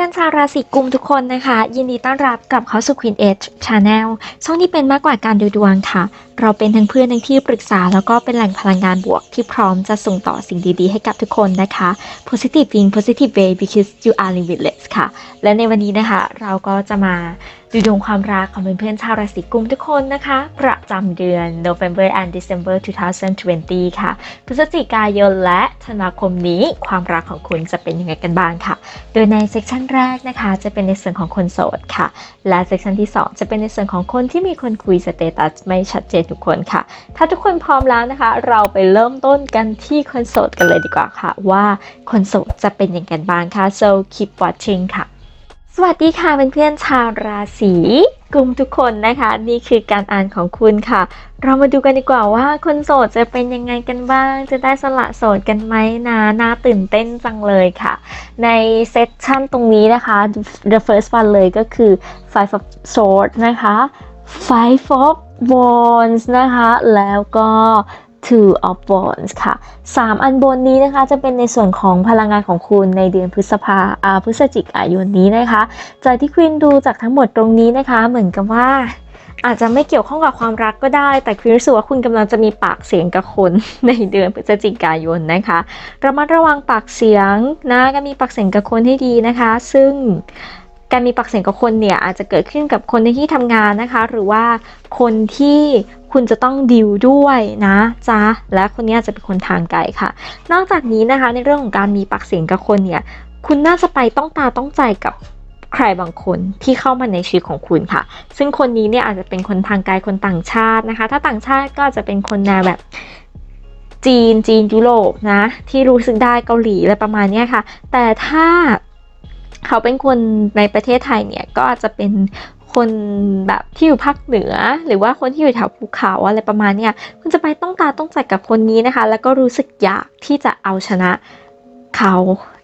วัสดีค่ะเพื่อนๆชาวราศีกุมทุกคนนะคะ ยินดีต้อนรับกลับเข้าสู่ Queen Edge Channel ช่องที่เป็นมากกว่าการดูดวงค่ะ เราเป็นทั้งเพื่อนทั้งที่ปรึกษา แล้วก็เป็นแหล่งพลังงานบวกที่พร้อมจะส่งต่อสิ่งดีๆ ให้กับทุกคนนะคะ positive in positive way because you are limitless ค่ะ และในวันนี้นะคะ เราก็จะมาดูดวงความรักของเพื่อนๆชาวราศีกุมทุกคนนะคะ ประจำเดือน November and December 2020 ค่ะ พฤศจิกายนและธันวาคมนี้ความรักของคุณจะเป็นยังไงกันบ้างค่ะ โดยในเซสชันแรกนะคะ จะเป็นในส่วนของคนโสดค่ะ และเซสชันที่ 2 จะเป็นในส่วนของคนที่มีคนคุยสเตตัสไม่ชัดเจนทุกคนค่ะ ถ้าทุกคนพร้อมแล้วนะคะ เราไปเริ่มต้นกันที่คนโสดกันเลยดีกว่าค่ะ ว่าคนโสดจะเป็นอย่างไรกันบ้างค่ะ so keep watching ค่ะ สวัสดีค่ะเพื่อนๆชาวราศีกุมทุกคนนะคะ นี่คือการอ่านของคุณค่ะ เรามาดูกันดีกว่าว่าคนโสดจะเป็นยังไงกันบ้าง จะได้สละโสดกันไหมนะน่าตื่นเต้นจังเลยค่ะ ในเซสชันตรงนี้นะคะ the first one เลยก็คือ five of swords นะคะ five of wands นะคะ แล้วก็ two of wands ค่ะ 3 อันบนนี้นะคะจะเป็นในส่วนของพลังงานของคุณในเดือนพฤษภาอ่าพฤศจิกายนนี้นะคะจากที่ควินดูจากทั้งหมดตรงนี้นะคะ เหมือนกับว่า อาจจะไม่เกี่ยวข้องกับความรักก็ได้ แต่ควินรู้สึกว่าคุณกำลังจะมีปากเสียงกับคนในเดือนพฤศจิกายนนะคะระมัดระวังปากเสียงนะการมีปากเสียงกับคนให้ดีนะคะ ซึ่ง การมีปากเสียงกับคนเนี่ยอาจจะเกิดขึ้นกับคนในที่ทำงานนะคะ หรือว่าคนที่คุณจะต้องดิวด้วยนะจ๊ะและคนนี้อาจจะเป็นคนทางไกลค่ะ นอกจากนี้นะคะในเรื่องของการมีปากเสียงกับคนเนี่ยคุณน่าจะไปต้องตาต้องใจกับใครบางคนที่เข้ามาในชีวิตของคุณค่ะ ซึ่งคนนี้เนี่ยอาจจะเป็นคนทางไกลคนต่างชาตินะคะ ถ้าต่างชาติก็จจะเป็นคนแนวแบบจีนจีนยุโรปนะที่รู้สึกได้เกาหลีอะไรประมาณนี้ค่ะ แต่ถ้า เขาเป็นคนในประเทศไทยเนี่ยก็อาจจะเป็นคนแบบที่อยู่ภาคเหนือ หรือว่าคนที่อยู่แถวภูเขาอะไรประมาณเนี้ยคุณจะไปต้องตาต้องใจกับคนนี้นะคะ แล้วก็รู้สึกอยากที่จะเอาชนะเขา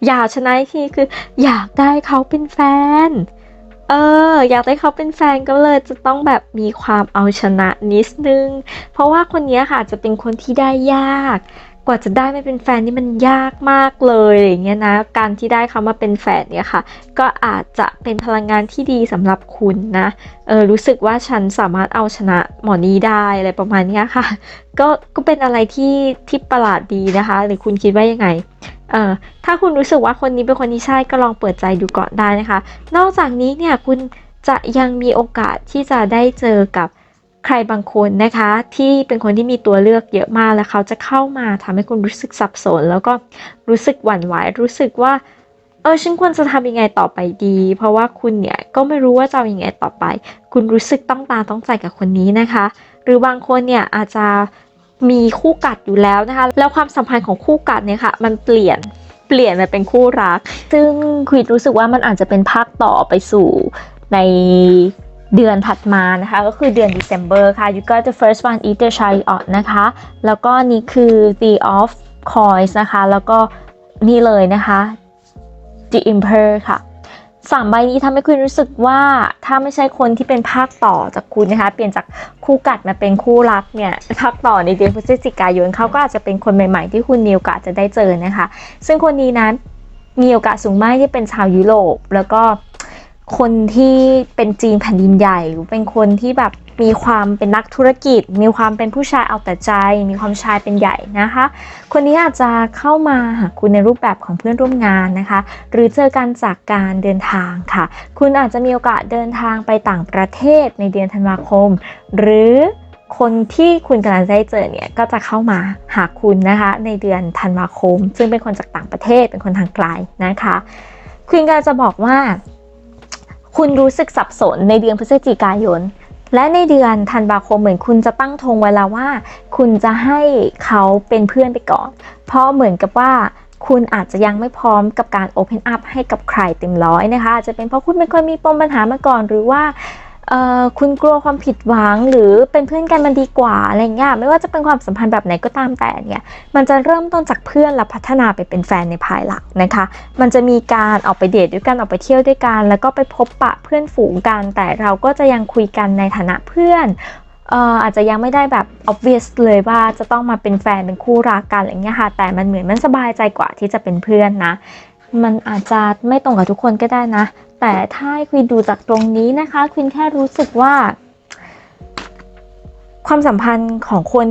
อยากชนะอีกทีคือ อยากได้เขาเป็นแฟน เออ อยากได้เขาเป็นแฟนก็เลยจะต้องแบบมีความเอาชนะนิดนึง เพราะว่าคนนี้ค่ะจะเป็นคนที่ได้ยาก กว่าจะได้ไม่เป็นแฟนนี่มันยากมากเลยอย่างเงี้ยนะ การที่ได้เขามาเป็นแฟนเนี่ยค่ะ ก็อาจจะเป็นพลังงานที่ดีสำหรับคุณนะเออรู้สึกว่าฉันสามารถเอาชนะหมอนี้ได้อะไรประมาณเนี้ยค่ะ ก็ก็เป็นอะไรที่ที่ประหลาดดีนะคะ หรือคุณคิดว่ายังไงเอ่อถ้าคุณรู้สึกว่าคนนี้เป็นคนที่ใช่ก็ลองเปิดใจดูก่อนได้นะคะ นอกจากนี้เนี่ยคุณจะยังมีโอกาสที่จะได้เจอกับ ใครบางคนนะคะที่เป็นคนที่มีตัวเลือกเยอะมากแล้วเขาจะเข้ามาทำให้คุณรู้สึกสับสน แล้วก็รู้สึกหวั่นไหวรู้สึกว่าเออฉันควรจะทำยังไงต่อไปดี เพราะว่าคุณเนี่ยก็ไม่รู้ว่าจะยังไงต่อไป คุณรู้สึกต้องตาต้องใจกับคนนี้นะคะ หรือบางคนเนี่ยอาจจะมีคู่กัดอยู่แล้วนะคะ แล้วความสัมพันธ์ของคู่กัดเนี่ยค่ะ มันเปลี่ยนเปลี่ยนมาเป็นคู่รัก ซึ่งควิดรู้สึกว่ามันอาจจะเป็นภาคต่อไปสู่ใน เดือนถัดมานะคะ ก็คือเดือน December ค่ะ you got the first one eat the chariot นะคะ แล้วก็นี่คือ the of coins นะคะ แล้วก็นี่เลยนะคะ the emperor ค่ะสามใบนี้ทำให้คุณรู้สึกว่าถ้าไม่ใช่คนที่เป็นภาคต่อจากคุณนะคะ เปลี่ยนจากคู่กัดมาเป็นคู่รักเนี่ยภาคต่อในเดือนพฤศจิกายนเขาก็อาจจะเป็นคนใหม่ๆ ที่คุณมีโอกาสจะได้เจอนะคะ ซึ่งคนนี้นั้นมีโอกาสสูงมากที่เป็นชาวยุโรป แล้วก็ คนที่เป็นจีนแผ่นดินใหญ่หรือเป็นคนที่แบบมีความเป็นนักธุรกิจ มีความเป็นผู้ชายเอาแต่ใจ มีความชายเป็นใหญ่นะคะ คนนี้อาจจะเข้ามาหาคุณในรูปแบบของเพื่อนร่วมงานนะคะ หรือเจอกันจากการเดินทางค่ะ คุณอาจจะมีโอกาสเดินทางไปต่างประเทศในเดือนธันวาคม หรือคนที่คุณกำลังจะได้เจอเนี่ยก็จะเข้ามาหาคุณนะคะ ในเดือนธันวาคม ซึ่งเป็นคนจากต่างประเทศเป็นคนทางไกลนะคะ คุณก็จะบอกว่า คุณรู้สึกสับสนในเดือนพฤศจิกายน และในเดือนธันวาคมเหมือนคุณจะตั้งธงไว้แล้วว่า คุณจะให้เขาเป็นเพื่อนไปก่อน เพราะเหมือนกับว่าคุณอาจจะยังไม่พร้อมกับการ Open Up ให้กับใครเต็มร้อยนะคะอาจจะเป็นเพราะคุณเป็นคนมีปมปัญหามาก่อนหรือว่า เอ่อคุณกลัวความผิดหวังหรือเป็นเพื่อนกันมันดีกว่าอะไรเงี้ยไม่ว่าจะเป็นความสัมพันธ์แบบไหนก็ตามแต่เนี่ยมันจะเริ่มต้นจากเพื่อนและพัฒนาไปเป็นแฟนในภายหลังนะคะ มันจะมีการออกไปเดทด้วยกันออกไปเที่ยวด้วยกัน แล้วก็ไปพบปะเพื่อนฝูงกัน แต่เราก็จะยังคุยกันในฐานะเพื่อนอ่ออาจจะยังไม่ได้แบบ obvious เลยว่าจะต้องมาเป็นแฟนเป็นคู่รักกันอะไรเงี้ยค่ะ แต่มันเหมือนมันสบายใจกว่าที่จะเป็นเพื่อนนะ มันอาจจะไม่ตรงกับทุกคนก็ได้นะ แต่ถ้าให้คุยดูจากตรงนี้นะคะคุยแค่รู้สึกว่า ความสัมพันธ์ของคน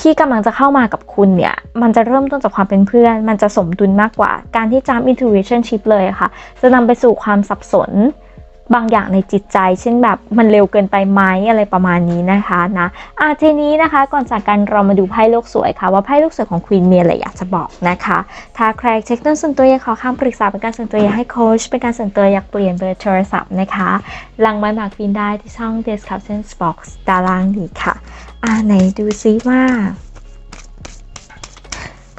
ที่กำลังจะเข้ามากับคุณเนี่ย มันจะเริ่มต้นจากความเป็นเพื่อน มันจะสมดุลมากกว่า การที่จำ intuition ship เลยค่ะ จะนำไปสู่ความสับสน บางอย่างในจิตใจ เช่นแบบมันเร็วเกินไปไหมอะไรประมาณนี้นะคะนะอาทีนี้นะคะก่อนจากกันเรามาดูไพ่โลกสวยค่ะว่าไพ่โลกสวยของควีนเมียอะไรอยากจะบอกนะคะ ถ้าใครเช็คต้นส่วนตัวอยากขอคำปรึกษาเป็นการส่วนตัวอยากให้โค้ชเป็นการส่วนตัวอยากเปลี่ยนเบอร์โทรศัพท์นะคะลังไม้หมากควีนได้ที่ช่อง description box ด้านล่างนี้ค่ะอ่าไหนดูซิว่า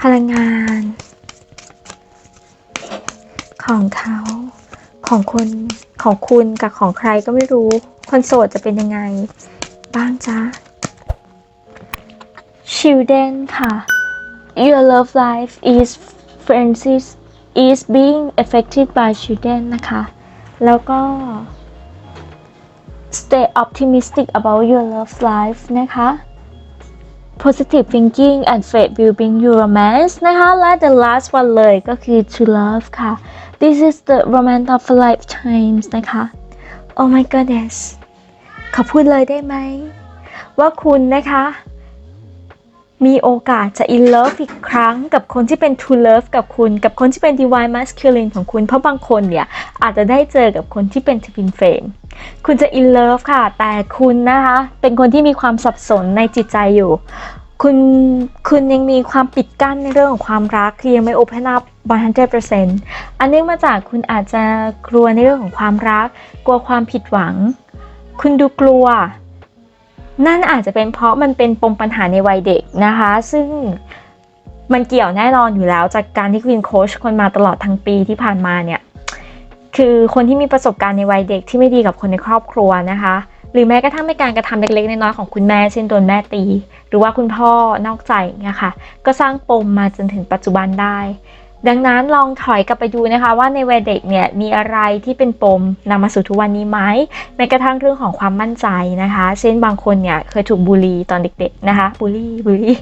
พลังงานของเขา ของคนของคุณกับของใครก็ไม่รู้ คนโสดจะเป็นยังไง บ้างจ๊ะ Children ค่ะ Your love life is Francis is being affected by children นะคะ แล้วก็ Stay optimistic about your love life นะคะ positive thinking and faith will bring you romance นะคะ และ the last one เลยก็คือ to love ค่ะ this is the romance of a lifetime นะคะ oh my goodness ขอพูดเลยได้ไหม ว่าคุณนะคะ มีโอกาสจะ in love อีกครั้งกับคนที่เป็น true love กับคุณ กับคนที่เป็น divine masculine ของคุณ เพราะบางคนเนี่ย อาจจะได้เจอกับคนที่เป็น twin flame คุณจะ in love ค่ะ แต่คุณนะคะ เป็นคนที่มีความสับสนในจิตใจอยู่ คุณคุณยังมีความปิดกั้นในเรื่องของความรักคือยังไม่ open up 100%อันเนื่องมาจากคุณอาจจะกลัวในเรื่องของความรัก กลัวความผิดหวัง คุณดูกลัว นั่นอาจจะเป็นเพราะมันเป็นปมปัญหาในวัยเด็กนะคะ ซึ่งมันเกี่ยวแน่นอนอยู่แล้วจากการที่คุณโค้ชคนมาตลอดทั้งปีที่ผ่านมาเนี่ย คือคนที่มีประสบการณ์ในวัยเด็กที่ไม่ดีกับคนในครอบครัวนะคะ รือแม้กระทั่งในการกระทำเล็กๆน้อยๆของคุณแม่เช่นโดนแม่ตี หรือว่าคุณพ่อนอกใจเงี้ยค่ะ ก็สร้างปมมาจนถึงปัจจุบันได้ ดังนั้นลองถอยกลับไปดูนะคะ ว่าในวัยเด็กเนี่ยมีอะไรที่เป็นปมนำมาสู่ทุกวันนี้ไหมแม้กระทั่งเรื่องของความมั่นใจนะคะ เช่นบางคนเนี่ยเคยถูกบูลลีตอนเด็ก ๆนะคะบูลลี่บูลลี่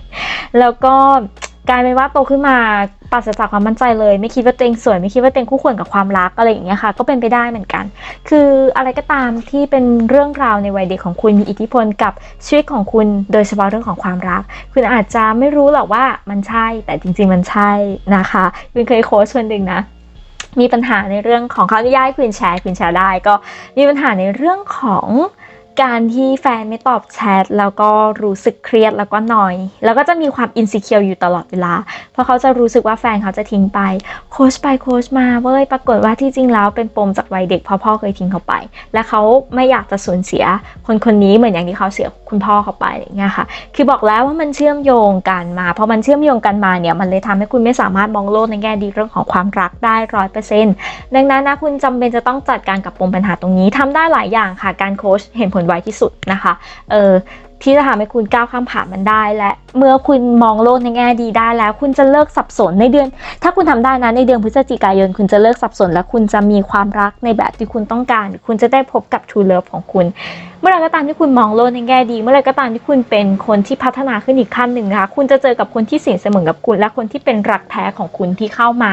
แล้วก็ กลายเป็นว่าโตขึ้นมาปราศจากความมั่นใจเลย ไม่คิดว่าตัวเองสวย ไม่คิดว่าตัวเองคู่ควรกับความรักอะไรอย่างเงี้ยค่ะ ก็เป็นไปได้เหมือนกัน คืออะไรก็ตามที่เป็นเรื่องราวในวัยเด็กของคุณมีอิทธิพลกับชีวิตของคุณ โดยเฉพาะเรื่องของความรัก คุณอาจจะไม่รู้หรอกว่ามันใช่ แต่จริง ๆ มันใช่นะคะคุณเคยโค้ชคนหนึ่งนะมีปัญหาในเรื่องของเขาอนุญาตให้คุณแชร์คุณแชร์ได้ก็มีปัญหาในเรื่องของ การที่แฟนไม่ตอบแชทแล้วก็รู้สึกเครียดแล้วก็หน่อย แล้วก็จะมีความอินสิเคียวอยู่ตลอดเวลา เพราะเขาจะรู้สึกว่าแฟนเขาจะทิ้งไป โคชไปโคชมาเว้ยปรากฏว่าที่จริงแล้วเป็นปมจากวัยเด็กเพ่อพ่อเคยทิ้งเขาไป และเขาไม่อยากจะสูญเสีย คนคนนี้เหมือนอย่างที่เขาเสียคุณพ่อเขาไปอย่างเงี้ยค่ะคือบอกแล้วว่ามันเชื่อมโยงกันมาพอมันเชื่อมโยงกันมาเนี่ยมันเลยทำให้คุณไม่สามารถมองโลกในแง่ดีเรื่องของความรักได้ร้อยเปอร์เซ็นต์ดังนั้นนะคุณจำเป็นจะต้องจัดการกับปมปัญหาตรงนี้ทำได้หลายอย่างค่ะการโคชเห็นผลไวที่สุดนะคะ เออ ที่จะทำให้คุณก้าวข้ามผ่านมันได้ และเมื่อคุณมองโลกในแง่ดีได้แล้ว คุณจะเลิกสับสนในเดือน ถ้าคุณทำได้นะในเดือนพฤศจิกายน คุณจะเลิกสับสน และคุณจะมีความรักในแบบที่คุณต้องการ คุณจะได้พบกับ True Love ของคุณ เมื่อไรก็ตามที่คุณมองโลกในแง่ดี เมื่อไรก็ตามที่คุณเป็นคนที่พัฒนาขึ้นอีกขั้นหนึ่งนะคะคุณจะเจอกับคนที่สิ่งเสมอกับคุณ และคนที่เป็นรักแท้ของคุณที่เข้ามา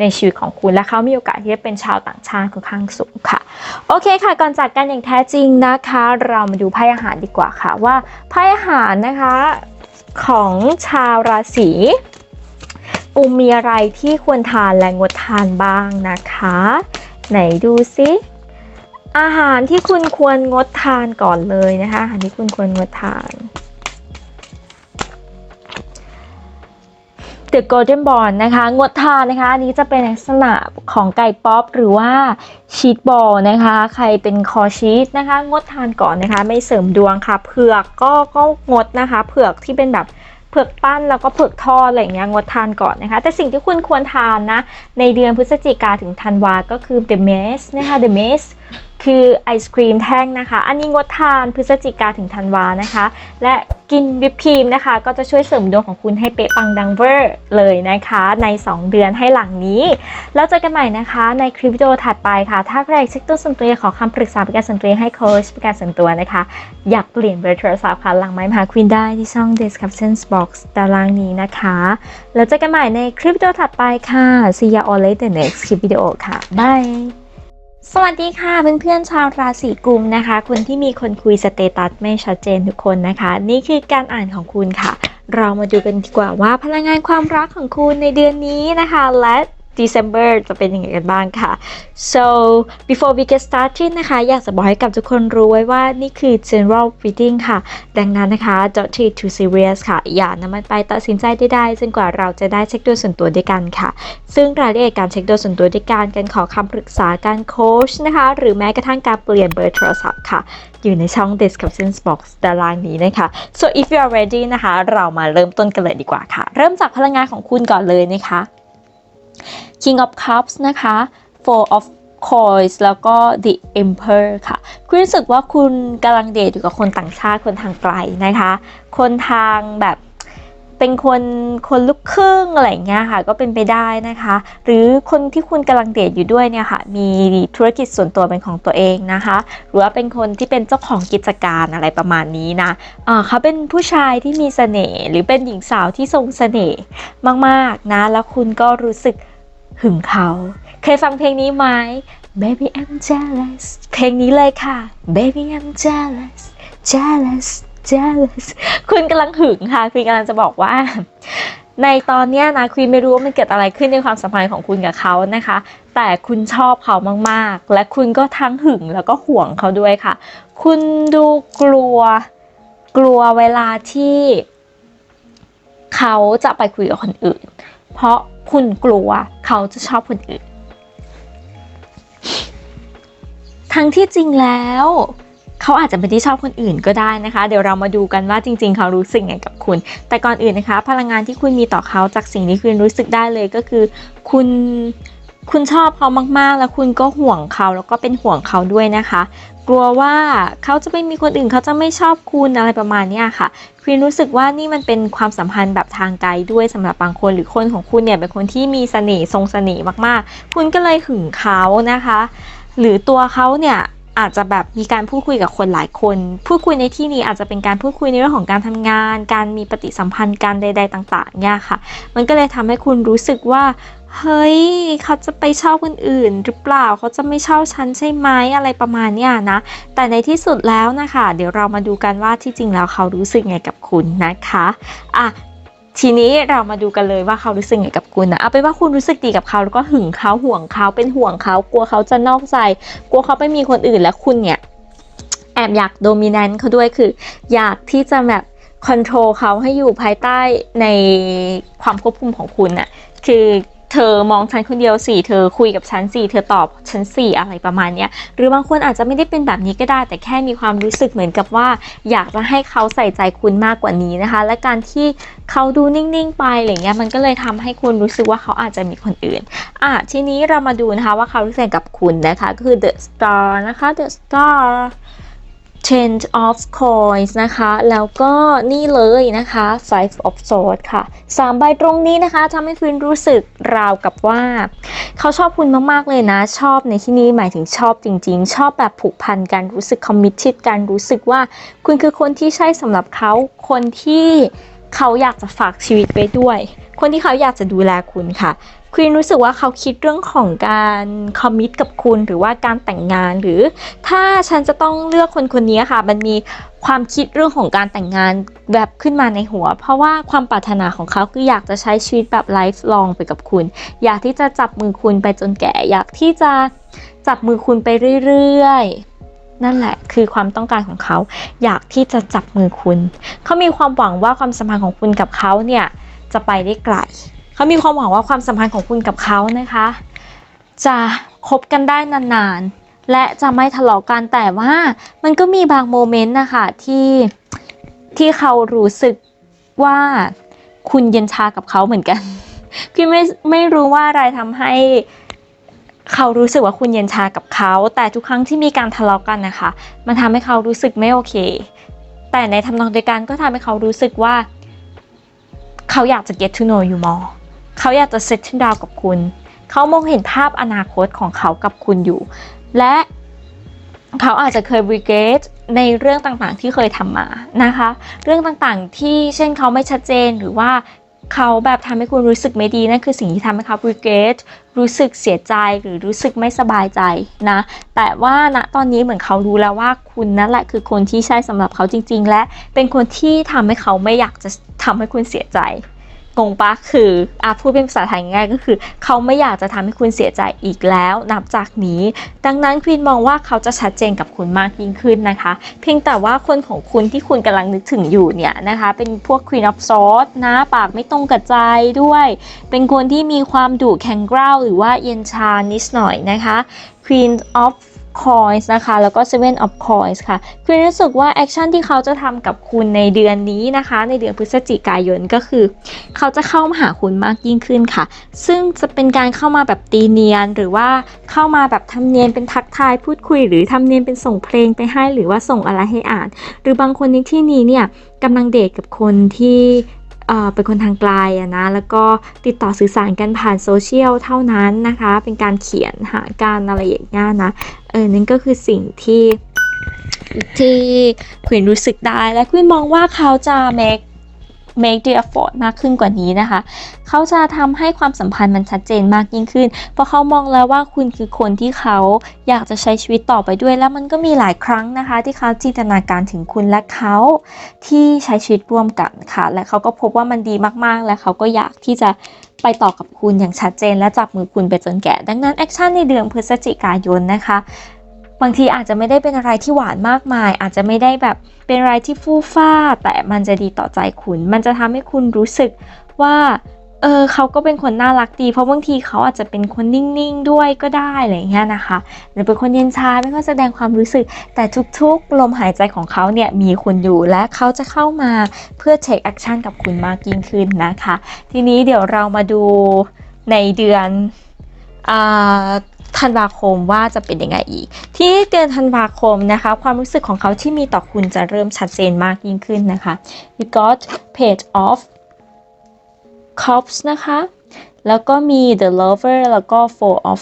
ในชีวิตของคุณและเขามีโอกาสที่จะเป็นชาวต่างชาติค่อนข้างสูงค่ะ โอเคค่ะก่อนจากกันอย่างแท้จริงนะคะ เรามาดูไพ่อาหารดีกว่าค่ะว่าไพ่อาหารนะคะของชาวราศีกุมมีอะไรที่ควรทานและงดทานบ้างนะคะ ไหนดูซิอาหารที่คุณควรงดทานก่อนเลยนะคะอาหารที่คุณควรงดทาน The Golden Ball นะคะงดทานนะคะอันนี้จะเป็นลักษณะของไก่ป๊อปหรือว่าชีสบอลนะคะ ใครเป็นคอชีสนะคะ งดทานก่อนนะคะ ไม่เสริมดวงค่ะเผือกก็ก็งดนะคะ เผือกที่เป็นแบบเผือกปั้นแล้วก็เผือกทอดอะไรอย่างเงี้ยงดทานก่อนนะคะ แต่สิ่งที่คุณควรทานนะ ในเดือนพฤศจิกาถึงธันวาก็คือ the maze นะคะ the maze คือไอศครีมแท่งนะคะ อันนี้งดทานพฤศจิกาถึงธันวานะคะ และกินวิปครีมนะคะ ก็จะช่วยเสริมดวงของคุณให้เป๊ะปังดังเวอร์เลยนะคะ ใน 2 เดือนให้หลังนี้ แล้วเจอกันใหม่นะคะในคลิปวิดีโอถัดไปค่ะ ถ้าใครเช็คตัวส่วนตัวขอคำปรึกษาประกันส่วนตัวให้โค้ชประกันส่วนตัวนะคะ อยากเปลี่ยนเบอร์โทรศัพท์ค่ะ หลังไม้มหาควินได้ที่ช่อง description box ตารางนี้นะคะ แล้วเจอกันใหม่ในคลิปวิดีโอถัดไปค่ะ see you all later next คลิปวิดีโอค่ะบาย สวัสดีค่ะเพื่อนๆชาวราศีกุมนะคะคนที่มีคนคุยสเตตัสไม่ชัดเจนทุกคนนะคะ นี่คือการอ่านของคุณค่ะ เรามาดูกันดีกว่าว่าพลังงานความรักของคุณในเดือนนี้นะคะ และ December จะเป็นยังไงกันบ้างค่ะ so before we get started นะคะ อยากจะบอกให้กับทุกคนรู้ไว้ว่านี่คือ general reading ค่ะ ดังนั้นนะคะ don't take too serious ค่ะ อย่านำมันไปตัดสินใจได้จนกว่าเราจะได้เช็คดวงส่วนตัวด้วยกันค่ะ ซึ่งรายละเอียดการเช็คดวงส่วนตัวด้วยการการขอคำปรึกษาการโค้ชนะคะ หรือแม้กระทั่งการเปลี่ยนเบอร์โทรศัพท์ค่ะ อยู่ในช่อง description box ตารางนี้นะคะ so if you are ready นะคะ เรามาเริ่มต้นกันเลยดีกว่าค่ะ เริ่มจากพลังงานของคุณก่อนเลยนะคะ King of Cups นะคะ Four of Coins แล้วก็ The Emperor ค่ะ คุณรู้สึกว่าคุณกำลังเดทอยู่กับคนต่างชาติคนทางไกลนะคะ คนทางแบบ เป็นคนคนลูกครึ่งอะไรเงี้ยค่ะก็เป็นไปได้นะคะ หรือคนที่คุณกำลังเดทอยู่ด้วยเนี่ยค่ะมีธุรกิจส่วนตัวเป็นของตัวเองนะคะ หรือว่าเป็นคนที่เป็นเจ้าของกิจการอะไรประมาณนี้นะเขาเป็นผู้ชายที่มีเสน่ห์หรือเป็นหญิงสาวที่ทรงเสน่ห์มากๆนะแล้วคุณก็รู้สึกหึงเขา เคยฟังเพลงนี้ไหม Baby I'm jealous เพลงนี้เลยค่ะ Baby I'm jealous jealous jealous คุณกำลังหึงค่ะคุณกำลังจะบอกว่า ในตอนนี้นะคุณไม่รู้ว่ามันเกิดอะไรขึ้นในความสัมพันธ์ของคุณกับเขานะคะ แต่คุณชอบเขามากๆ และคุณก็ทั้งหึงแล้วก็ห่วงเขาด้วยค่ะ คุณดูกลัวกลัวเวลาที่เขาจะไปคุยกับคนอื่น เพราะคุณกลัวเขาจะชอบคนอื่น ทั้งที่จริงแล้ว เขาอาจจะไม่ได้ชอบคนอื่นก็ได้นะคะ เดี๋ยวเรามาดูกันว่าจริง ๆ เขารู้สึกไงกับคุณ แต่ก่อนอื่นนะคะ พลังงานที่คุณมีต่อเขาจากสิ่งที่คุณรู้สึกได้เลยก็คือ คุณคุณชอบเขามากๆ แล้วคุณก็ห่วงเขาแล้วก็เป็นห่วงเขาด้วยนะคะ กลัวว่าเขาจะไม่มีคนอื่นเขาจะไม่ชอบคุณอะไรประมาณนี้ค่ะควีนรู้สึกว่านี่มันเป็นความสัมพันธ์แบบทางไกลด้วยสำหรับบางคนหรือคนของคุณเนี่ยเป็นคนที่มีเสน่ห์ทรงเสน่ห์มากๆ คุณก็เลยหึงเขานะคะ หรือตัวเขาเนี่ย อาจจะแบบมีการพูดคุยกับคนหลายคน พูดคุยในที่นี้อาจจะเป็นการพูดคุยในเรื่องของการทำงาน การมีปฏิสัมพันธ์กันใด ๆ ต่างๆเนี่ยค่ะ มันก็เลยทำให้คุณรู้สึกว่าเฮ้ยเขาจะไปชอบคนอื่น หรือเปล่าเขาจะไม่ชอบฉันใช่ไหมอะไรประมาณเนี้ยนะ แต่ในที่สุดแล้วนะคะ เดี๋ยวเรามาดูกันว่าที่จริงแล้วเขารู้สึกไงกับคุณนะคะอะ ทีนี้เรามาดูกันเลยว่าเขารู้สึกไงกับคุณนะเอาเป็นว่าคุณรู้สึกดีกับเขาแล้วก็หึงเขาห่วงเขาเป็นห่วงเขากลัวเขาจะนอกใจ กลัวเขาไปมีคนอื่นและคุณเนี่ยแอบอยากโดมิเนนต์เขาด้วยคือ อยากที่จะแบบคอนโทรลเขาให้อยู่ภายใต้ในความควบคุมของคุณน่ะคือ เธอมองฉันคนเดียวสิเธอคุยกับฉันสิเธอตอบฉันสิอะไรประมาณเนี้ยหรือบางคนอาจจะไม่ได้เป็นแบบนี้ก็ได้ แต่แค่มีความรู้สึกเหมือนกับว่า อยากจะให้เขาใส่ใจคุณมากกว่านี้นะคะ และการที่เขาดูนิ่งๆไปอะไรเงี้ยมันก็เลยทำให้คุณรู้สึกว่าเขาอาจจะมีคนอื่นอะทีนี้เรามาดูนะคะว่าเขารู้สึกกับคุณนะคะก็คือ the star นะคะ the star change of coins นะคะ แล้วก็นี่เลยนะคะ five of swords ค่ะสามใบตรงนี้นะคะทำให้คุณรู้สึกราวกับว่า เขาชอบคุณมาก ๆ เลยนะ ชอบในที่นี้หมายถึงชอบจริง ๆ ชอบแบบผูกพันกันรู้สึก committed กันรู้สึกว่า คุณคือคนที่ใช่สำหรับเขา คนที่เขาอยากจะฝากชีวิตไว้ด้วย คนที่เขาอยากจะดูแลคุณค่ะควีนรู้สึกว่าเขาคิดเรื่องของการคอมมิตกับคุณหรือว่าการแต่งงานหรือ ถ้าฉันจะต้องเลือกคนคนนี้ค่ะ มันมีความคิดเรื่องของการแต่งงานแบบขึ้นมาในหัว เพราะว่าความปรารถนาของเขาคืออยากจะใช้ชีวิตแบบไลฟ์ลองไปกับคุณ อยากที่จะจับมือคุณไปจนแก่ อยากที่จะจับมือคุณไปเรื่อยๆนั่นแหละคือความต้องการของเขา อยากที่จะจับมือคุณ เขามีความหวังว่าความสัมพันธ์ของคุณกับเขาเนี่ยจะไปได้ไกล เขามีความหวังว่าความสัมพันธ์ของคุณกับเขานะคะ จะคบกันได้นานๆ และจะไม่ทะเลาะกันแต่ว่ามันก็มีบางโมเมนต์นะคะที่ที่เขารู้สึกว่าคุณเย็นชากับเขาเหมือนกัน คือไม่ไม่รู้ว่าอะไรทำให้เขารู้สึกว่าคุณเย็นชากับเขา แต่ทุกครั้งที่มีการทะเลาะกันนะคะ มันทำให้เขารู้สึกไม่โอเค แต่ในทำนองเดียวกันก็ทำให้เขารู้สึกว่า เขาอยากจะ get to know you more เขาอยากจะ settle down กับคุณ เขามองเห็นภาพอนาคตของเขากับคุณอยู่ และเขาอาจจะเคย regret ในเรื่องต่างๆ ที่เคยทำมานะคะ เรื่องต่างๆ ที่เช่นเขาไม่ชัดเจนหรือว่าเขาแบบทำให้คุณรู้สึกไม่ดีนั่นคือสิ่งที่ทำให้เขา regret รู้สึกเสียใจหรือรู้สึกไม่สบายใจนะ แต่ว่าณตอนนี้เหมือนเขารู้แล้วว่าคุณนั่นแหละคือคนที่ใช่สำหรับเขาจริง ๆ และเป็นคนที่ทำให้เขาไม่อยากจะทำให้คุณเสียใจ งงปะคืออาพูดเป็นภาษาไทยง่ายก็คือ เขาไม่อยากจะทำให้คุณเสียใจอีกแล้ว นับจากนี้ ดังนั้นควีนมองว่าเขาจะชัดเจนกับคุณมากยิ่งขึ้นนะคะ เพียงแต่ว่าคนของคุณที่คุณกำลังนึกถึงอยู่เนี่ยนะคะ เป็นพวก Queen of Swords นะปากไม่ตรงกับใจด้วย เป็นคนที่มีความดุแข็งกร้าวหรือว่าเย็นชานิดหน่อยนะคะ Queen of Coins นะคะ แล้วก็ Seven of Coins ค่ะ คือรู้สึกว่าแอคชั่นที่เขาจะทำกับคุณในเดือนนี้นะคะ ในเดือนพฤศจิกายนก็คือ เขาจะเข้ามาหาคุณมากยิ่งขึ้นค่ะ ซึ่งจะเป็นการเข้ามาแบบตีเนียน หรือว่าเข้ามาแบบทำเนียนเป็นทักทายพูดคุย หรือทำเนียนเป็นส่งเพลงไปให้ หรือว่าส่งอะไรให้อ่าน หรือบางคนในที่นี้เนี่ยกำลังเดทกับคนที่เป็นคนทางไกลอะนะ แล้วก็ติดต่อสื่อสารกันผ่านโซเชียลเท่านั้นนะคะ เป็นการเขียนหาการอะไรอย่างเงี้ยนะ ออนั่นก็คือสิ่งที่ที่ควีนรู้สึกได้และควีนมองว่าเขาจะ make make the effort มากขึ้นกว่านี้นะคะ เขาจะทำให้ความสัมพันธ์มันชัดเจนมากยิ่งขึ้น เพราะเขามองแล้วว่าคุณคือคนที่เขาอยากจะใช้ชีวิตต่อไปด้วย แล้วมันก็มีหลายครั้งนะคะ ที่เขาจินตนาการถึงคุณและเขาที่ใช้ชีวิตร่วมกันค่ะ และเขาก็พบว่ามันดีมากๆ และเขาก็อยากที่จะ ไปต่อกับคุณอย่างชัดเจน และจับมือคุณไปจนแก่ ดังนั้นแอคชั่นในเดือนพฤศจิกายนนะคะบางทีอาจจะไม่ได้เป็นอะไรที่หวานมากมาย อาจจะไม่ได้แบบเป็นอะไรที่ฟู่ฟ้า แต่มันจะดีต่อใจคุณ มันจะทำให้คุณรู้สึกว่า เออเขาก็เป็นคนน่ารักดี เพราะบางทีเขาอาจจะเป็นคนนิ่งๆด้วยก็ได้อะไรอย่างเงี้ยนะคะ หรือเป็นคนเย็นชาไม่ค่อยแสดงความรู้สึก แต่ทุกๆลมหายใจของเขาเนี่ยมีคุณอยู่และเขาจะเข้ามาเพื่อเช็คแอคชั่นกับคุณมากยิ่งขึ้นนะคะ ทีนี้เดี๋ยวเรามาดูในเดือนอ่าธันวาคมว่าจะเป็นยังไงอีก ที่เดือนธันวาคมนะคะ ความรู้สึกของเขาที่มีต่อคุณจะเริ่มชัดเจนมากยิ่งขึ้นนะคะ we got page of cups นะคะ แล้วก็มี the lover แล้วก็ four of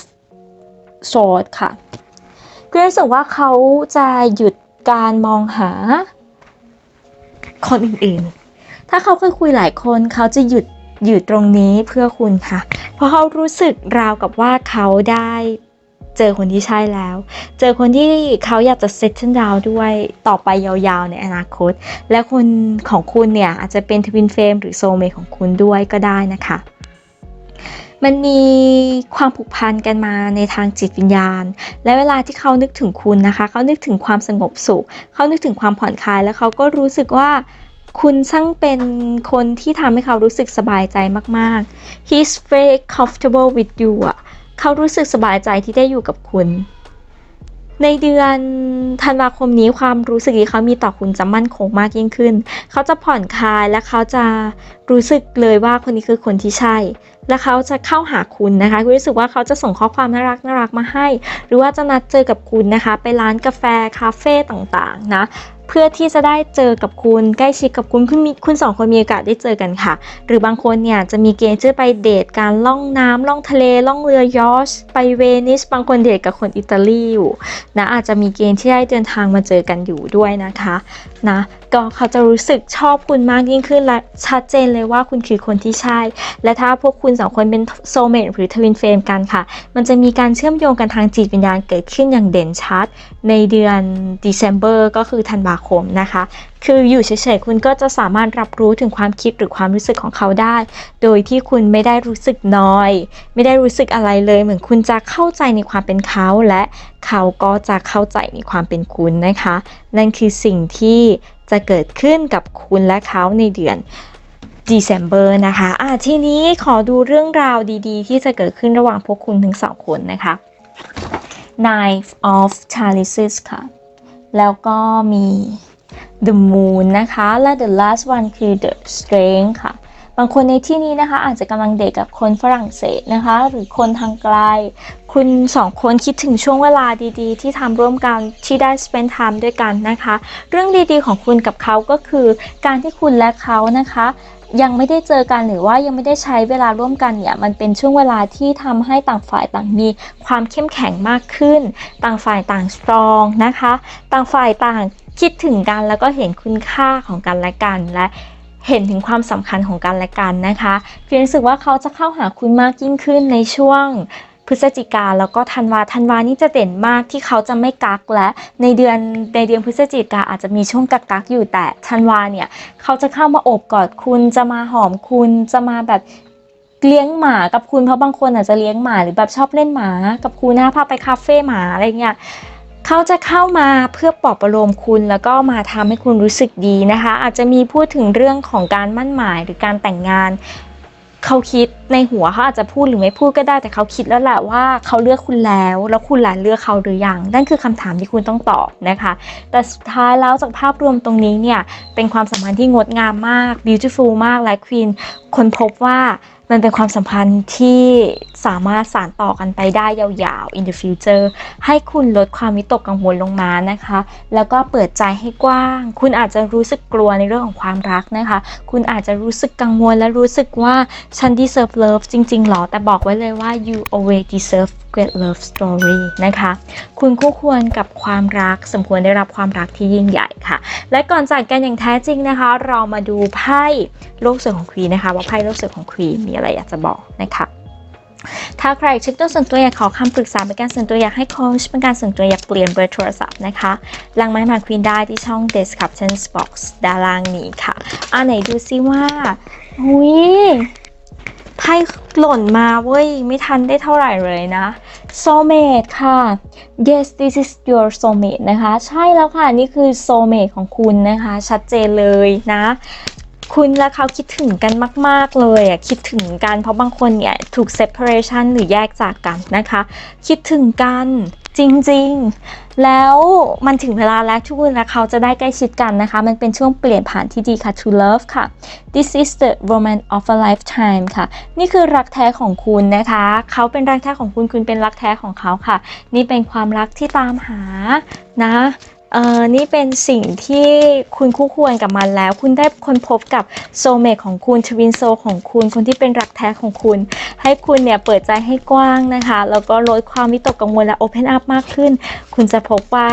swords ค่ะก็รู้สึกว่าเขาจะหยุดการมองหา คนอื่นๆ ถ้าเขาเคยคุยหลายคนเขาจะหยุดอยู่ตรงนี้เพื่อคุณค่ะ เพราะเขารู้สึกราวกับว่าเขาได้ เจอคนที่ใช่แล้ว เจอคนที่เขาอยากจะ settle down ด้วยต่อไปยาวๆในอนาคต และคนของคุณเนี่ยอาจจะเป็นทวินเฟ m หรือโซเมของคุณด้วยก็ได้นะคะ มันมีความผูกพันกันมาในทางจิตวิญญาณ และเวลาที่เขานึกถึงคุณนะคะ เขานึกถึงความสงบสุข เขานึกถึงความผ่อนคลาย แล้วเขาก็รู้สึกว่าคุณช่างเป็นคนที่ทำให้เขารู้สึกสบายใจมากๆ he's very comfortable with you อะ เขารู้สึกสบายใจที่ได้อยู่กับคุณ ในเดือนธันวาคมนี้ความรู้สึกที่เขามีต่อคุณจะมั่นคงมากยิ่งขึ้น เขาจะผ่อนคลายและเขาจะ รู้สึกเลยว่าคนนี้คือคนที่ใช่ และเขาจะเข้าหาคุณนะคะคุณรู้สึกว่าเขาจะส่งข้อความน่ารักน่ารักมาให้ หรือว่าจะนัดเจอกับคุณนะคะ ไปร้านกาแฟคาเฟ่ต่างๆนะเพื่อที่จะได้เจอกับคุณใกล้ชิดกับคุณคุณมีคุณสองคนมีโอกาสได้เจอกันค่ะ หรือบางคนเนี่ยจะมีเกณฑ์จะไปเดทการล่องน้ำล่องทะเลล่องเรือยอชไปเวนิส บางคนเดทกับคนอิตาลีอยู่นะอาจจะมีเกณฑ์ที่ได้เดินทางมาเจอกันอยู่ด้วยนะคะนะก็เขาจะรู้สึกชอบคุณมากยิ่งขึ้นและชัดเจนเลยว่าคุณคือคนที่ใช่ และถ้าพวกคุณสองคนเป็นโซเมตหรือทวินเฟมกันค่ะ มันจะมีการเชื่อมโยงกันทางจิตวิญญาณเกิดขึ้นอย่างเด่นชัด ในเดือน December ก็คือธันวาคมนะคะ คืออยู่เฉยๆ คุณก็จะสามารถรับรู้ถึงความคิดหรือความรู้สึกของเขาได้ โดยที่คุณไม่ได้รู้สึกน้อย ไม่ได้รู้สึกอะไรเลย เหมือนคุณจะเข้าใจในความเป็นเขาและเขาก็จะเข้าใจในความเป็นคุณนะคะ นั่นคือสิ่งที่ จะเกิดขึ้นกับคุณและเขาในเดือน December นะคะอะทีนี้ขอดูเรื่องราวดีๆ ที่จะเกิดขึ้นระหว่างพวกคุณทั้งสองคนนะคะ Knife of Chalices ค่ะ แล้วก็มี The Moon นะคะ และ The last one คือ The Strength ค่ะ บางคนในที่นี้นะคะ อาจจะกำลังเดทกับคนฝรั่งเศสนะคะ หรือคนทางไกล คุณสองคนคิดถึงช่วงเวลาดีๆ ที่ทำร่วมกันที่ได้ spend time ด้วยกันนะคะ เรื่องดีๆของคุณกับเขาก็คือการที่คุณและเขานะคะยังไม่ได้เจอกันหรือว่ายังไม่ได้ใช้เวลาร่วมกันเนี่ยมันเป็นช่วงเวลาที่ทำให้ต่างฝ่ายต่างมีความเข้มแข็งมากขึ้น ต่างฝ่ายต่างสตรองนะคะ ต่างฝ่ายต่างคิดถึงกันแล้วก็เห็นคุณค่าของกันและกันและ เห็นถึงความสำคัญของกันและกันนะคะเพียงรู้สึกว่าเขาจะเข้าหาคุณมากยิ่งขึ้นในช่วงพฤศจิกาแล้วก็ธันวาธันวานี่จะเด่นมากที่เขาจะไม่กักและในเดือนในเดือนพฤศจิกาอาจจะมีช่วงกักกักอยู่แต่ธันวาเนี่ยเขาจะเข้ามาโอบกอดคุณจะมาหอมคุณจะมาแบบเลี้ยงหมากับคุณเพราะบางคนอาจจะเลี้ยงหมาหรือแบบชอบเล่นหมากับคุณนะพาไปคาเฟ่หมาอะไรเงี้ย เขาจะเข้ามาเพื่อปลอบประโลมคุณแล้วก็มาทำให้คุณรู้สึกดีนะคะ อาจจะมีพูดถึงเรื่องของการมั่นหมายหรือการแต่งงานเขาคิดในหัวเขาอาจจะพูดหรือไม่พูดก็ได้แต่เขาคิดแล้วแหละว่าเขาเลือกคุณแล้ว แล้วคุณล่ะเลือกเขาหรือยังนั่นคือคำถามที่คุณต้องตอบนะคะ แต่สุดท้ายแล้วจากภาพรวมตรงนี้เนี่ยเป็นความสัมพันธ์ที่งดงามมาก beautiful มากและควีน คนพบว่ามันเป็นความสัมพันธ์ที่สามารถสานต่อกันไปได้ยาวๆ in the future ให้คุณลดความวิตกกังวลลงมานะคะ แล้วก็เปิดใจให้กว้าง คุณอาจจะรู้สึกกลัวในเรื่องของความรักนะคะ คุณอาจจะรู้สึกกังวลและรู้สึกว่าฉัน deserve love จริงๆหรอ แต่บอกไว้เลยว่า you always deserve great love story นะคะ คุณคู่ควรกับความรักสมควรได้รับความรักที่ยิ่งใหญ่ค่ะ และก่อนจากกันอย่างแท้จริงนะคะ เรามาดูไพ่โลกสวยของควีนนะคะ ว่าไพ่โลกสวยของควีนมีอะไรอยากจะบอกนะคะถ้าใครเช็คตัวส่วนตัวอยากขอคำปรึกษาเป็นการส่วนตัวอยากให้โค้ชเป็นการส่วนตัวอยากเปลี่ยนเบอร์โทรศัพท์นะคะลังไม้มาควีนได้ที่ช่อง description box ด้านล่างนี้ค่ะอ่าไหนดูซิว่าหุยไพ่หล่นมาเว้ย ไม่ทันได้เท่าไหร่เลยนะ soulmate ค่ะ yes this is your soulmate นะคะ ใช่แล้วค่ะ นี่คือ soulmate ของคุณนะคะ ชัดเจนเลยนะคุณและเขาคิดถึงกันมาก ๆ เลยอะคิดถึงกันเพราะบางคนเนี่ยถูก separation หรือแยกจากกันนะคะ คิดถึงกัน จริงๆ แล้วมันถึงเวลาแล้วทุกคนและเขาจะได้ใกล้ชิดกันนะคะ มันเป็นช่วงเปลี่ยนผ่านที่ดีค่ะ to love ค่ะ this is the romance of a lifetime ค่ะ นี่คือรักแท้ของคุณนะคะ เขาเป็นรักแท้ของคุณ คุณเป็นรักแท้ของเขาค่ะ นี่เป็นความรักที่ตามหานะ อ่อนี่เป็นสิ่งที่คุณคู่ควรกับมันแล้ว คุณได้ค้นพบกับโซเม e ของคุณทวินโซของคุณ คนที่เป็นรักแท้ของคุณ ให้คุณเนี่ยเปิดใจให้กว้างนะคะ แล้วก็ลดความวิตกกังวลและโอเพนอัพมากขึ้น คุณจะพบว่า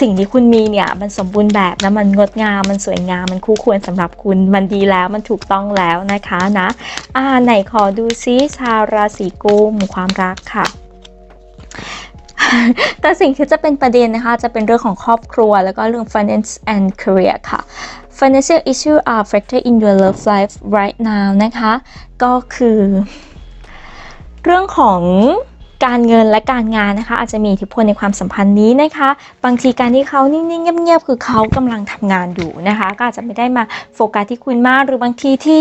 สิ่งที่คุณมีเนี่ยมันสมบูรณ์แบบนะมันงดงามมันสวยงามมันคู่ควรสำหรับคุณมันดีแล้วมันถูกต้องแล้วนะคะนะอ่าไหนขอดูซิชาวราศีกุมความรักค่ะ แต่สิ่งที่จะเป็นประเด็นนะคะ จะเป็นเรื่องของครอบครัว แล้วก็เรื่อง finance and career ค่ะ financial issue are factor in your love life right now นะคะ ก็คือ เรื่องของการเงินและการงานนะคะ อาจจะมีอิทธิพลในความสัมพันธ์นี้นะคะ บางทีการที่เขานิ่งๆเงียบๆคือเขากำลังทำงานอยู่นะคะ ก็อาจจะไม่ได้มาโฟกัสที่คุณมาก หรือบางทีที่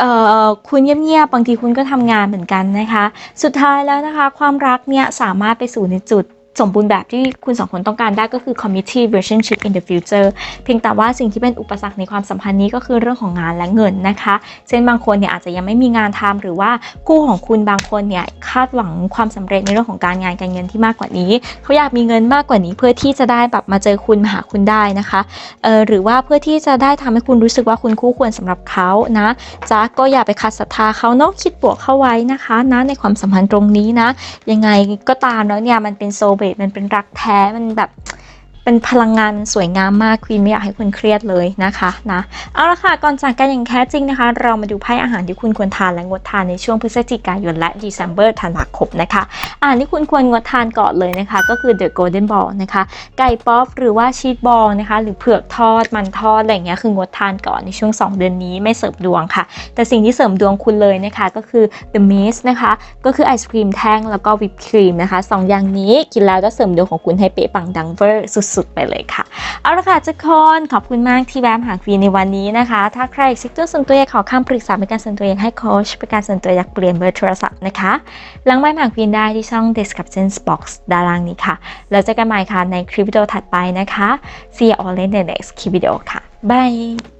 เอ่อคุณเงียบๆบางทีคุณก็ทำงานเหมือนกันนะคะ สุดท้ายแล้วนะคะ ความรักเนี่ยสามารถไปสู่ในจุด สมบูรณ์แบบที่คุณสองคนต้องการได้ก็คือ committed relationship in the future เพียงแต่ว่าสิ่งที่เป็นอุปสรรคในความสัมพันธ์นี้ก็คือเรื่องของงานและเงินนะคะ เช่นบางคนเนี่ยอาจจะยังไม่มีงานทำหรือว่าคู่ของคุณบางคนเนี่ยคาดหวังความสำเร็จในเรื่องของการงานการเงินที่มากกว่านี้ เขาอยากมีเงินมากกว่านี้เพื่อที่จะได้แบบมาเจอคุณมาหาคุณได้นะคะเออหรือว่าเพื่อที่จะได้ทำให้คุณรู้สึกว่าคุณคู่ควรสำหรับเขานะจ๊ะก็อย่าไปขัดศรัทธาเขาเนาะคิดบวกเข้าไว้นะคะนะในความสัมพันธ์ตรงนี้นะยังไงก็ตามแล้วเนี่ยมันเป็นโซเวทมันเป็นรักแท้มันแบบ เป็นพลังงานสวยงามมากควีนไม่อยากให้คุณเครียดเลยนะคะนะเอาละค่ะก่อนจากกันอย่างแท้จริงนะคะ เรามาดูไพ่อาหารที่คุณควรทานและงดทานในช่วงพฤศจิกายนและ December ธันวาคมนะคะอาหารที่คุณควรงดทานก่อนเลยนะคะ ก็คือ The Golden Ball นะคะไก่ป๊อปหรือว่าชีสบอลนะคะ หรือเผือกทอดมันทอดอะไรเงี้ยคืองดทานก่อนในช่วง 2 เดือนนี้ไม่เสริมดวงค่ะ แต่สิ่งที่เสริมดวงคุณเลยนะคะก็คือ The Maze นะคะก็คือไอศครีมแท่งแล้วก็วิปครีมนะคะสองอย่างนี้กินแล้วจะเสริมดวงของคุณให้เป๊ะปังดังเวอร์สุดๆไปเลยค่ะ เอาละค่ะทุกคนขอบคุณมากที่แวะมหาควีนในวันนี้นะคะ ถ้าใครซิกตัวส่วนตัวอยากขอคำปรึกษาเป็นการส่วนตัวอยากให้โค้ชเป็นการส่วนตัวอยากเปลี่ยนเบอร์โทรศัพท์นะคะ หลังไม้หมากควีนได้ที่ช่อง description box ด้านล่างนี้ค่ะ แล้วเจอกันใหม่ค่ะในคลิปวิดีโอถัดไปนะคะ see you all in the next คลิปวิดีโอค่ะ bye